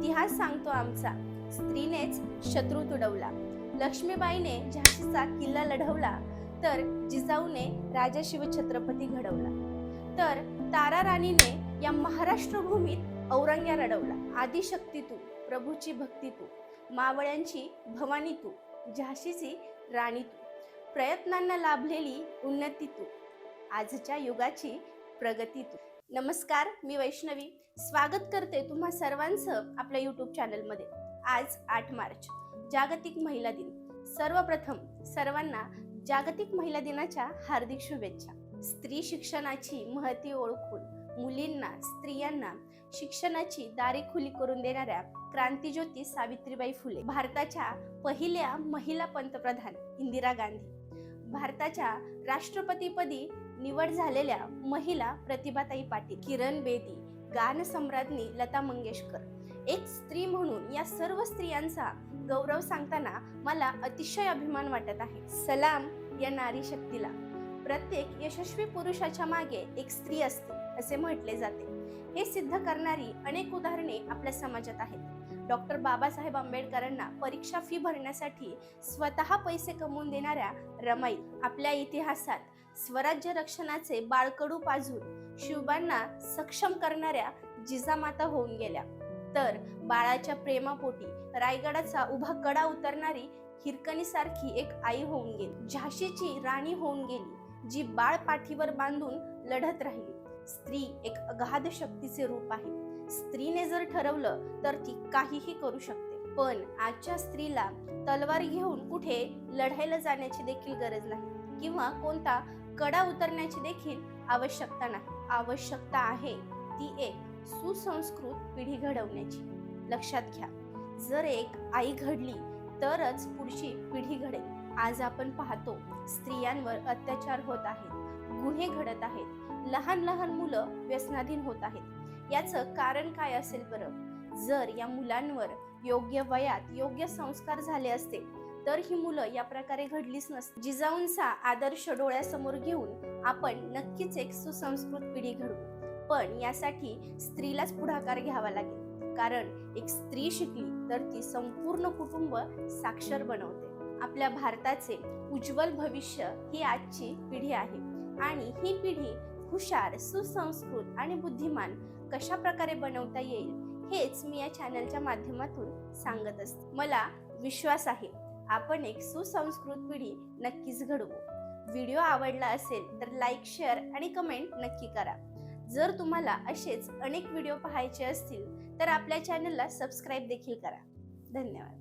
इतिहास सांगतो आमचा. स्त्रीनेच शत्रू तुडवला. लक्ष्मीबाईने झाशीचा किल्ला लढवला तर जिजाऊने राजा शिवछत्रपती घडवला. तर तारा राणीने या महाराष्ट्र भूमीत औरंग्या रडवला. आदिशक्ती तू प्रभूची भक्ती तू मावळ्यांची भवानी तू झाशीची राणी तू प्रयत्नांना लाभलेली उन्नती तू आजच्या युगाची प्रगती तू. नमस्कार मी वैष्णवी. स्वागत करते तुम्हा सर्वांचं आपल्या यूट्यूब चॅनलमध्ये आज आठ मार्च जागतिक महिला दिन. सर्वप्रथम सर्वांना जागतिक महिला दिनाच्या हार्दिक शुभेच्छा. स्त्री शिक्षणाची महती ओळखून मुलींना स्त्रियांना शिक्षणाची दारी खुली करून देणाऱ्या क्रांतीज्योती सावित्रीबाई फुले भारताच्या पहिल्या महिला पंतप्रधान इंदिरा गांधी. भारताच्या राष्ट्रपतीपदी निवड झालेल्या महिला प्रतिभाताई पाटील किरण बेदी गानसम्राज्ञी लता मंगेशकर. एक स्त्री म्हणून या सर्व स्त्रियांचा गौरव सांगताना मला अतिशय अभिमान वाटत आहे. सलाम या नारी शक्तीला. प्रत्येक यशस्वी पुरुषाच्या मागे एक स्त्री असते असे म्हटले जाते. हे सिद्ध करणारी अनेक उदाहरणे आपल्या समाजात आहेत. डॉक्टर बाबासाहेब आंबेडकरांना परीक्षा फी भरण्यासाठी स्वतः पैसे कमवून देणाऱ्या रमाई आपल्या इतिहासात स्वराज्य रक्षणाचे बाळकडू पाजून शिवबांना सक्षम करणाऱ्या जिजामाता होऊन गेल्या. तर बाळाच्या प्रेमापोटी रायगडाचा उभा कडा उतरणारी हिरकणीसारखी एक आई होऊन गेली. झाशीची राणी होऊन गेली जी बाळ पाठीवर बांधून लढत राहिली. स्त्री एक अगाध शक्तीचे रूप आहे. स्त्रीने जर ठरवलं तर ती काहीही करू शकते. पण आजच्या स्त्रीला तलवार घेऊन कुठे लढायला जाण्याची देखील गरज नाही किंवा कोणता कडा उतरण्याची देखील आवश्यकता नाही. आवश्यकता आहे ती एक सुसंस्कृत पिढी घडवण्याची. लक्षात घ्या जर एक आई घडली तरच पुढची पिढी घडेल. आज आपण पाहतो स्त्रियांवर अत्याचार होत आहेत गुन्हे घडत आहेत लहान लहान मुलं व्यसनाधीन होत आहेत. याचं कारण काय असेल बरं? जर या मुलांवर योग्य वयात योग्य संस्कार झाले असते तर ही मुलं या प्रकारे घडलीच नसते. जिजाऊंचा आदर्श डोळ्यासमोर घेऊन आपण नक्कीच एक सुसंस्कृत पिढी घडू पण यासाठी स्त्रीलाच पुढाकार घ्यावा लागेल. कारण एक स्त्री शिकली तर ती संपूर्ण कुटुंब साक्षर बनवते. आपल्या भारताचे उज्ज्वल भविष्य ही आजची पिढी आहे. आणि ही पिढी हुशार सुसंस्कृत आणि बुद्धिमान कशा प्रकारे बनवता येईल हेच मी या चॅनलच्या माध्यमातून सांगत असते. मला विश्वास आहे आपण एक सुसंस्कृत पिढी नक्कीच घडवू. व्हिडिओ आवडला असेल तर लाईक शेअर आणि कमेंट नक्की करा. जर तुम्हाला असेच अनेक व्हिडिओ पाहायचे असतील तर आपल्या चॅनलला सबस्क्राईब देखील करा. धन्यवाद.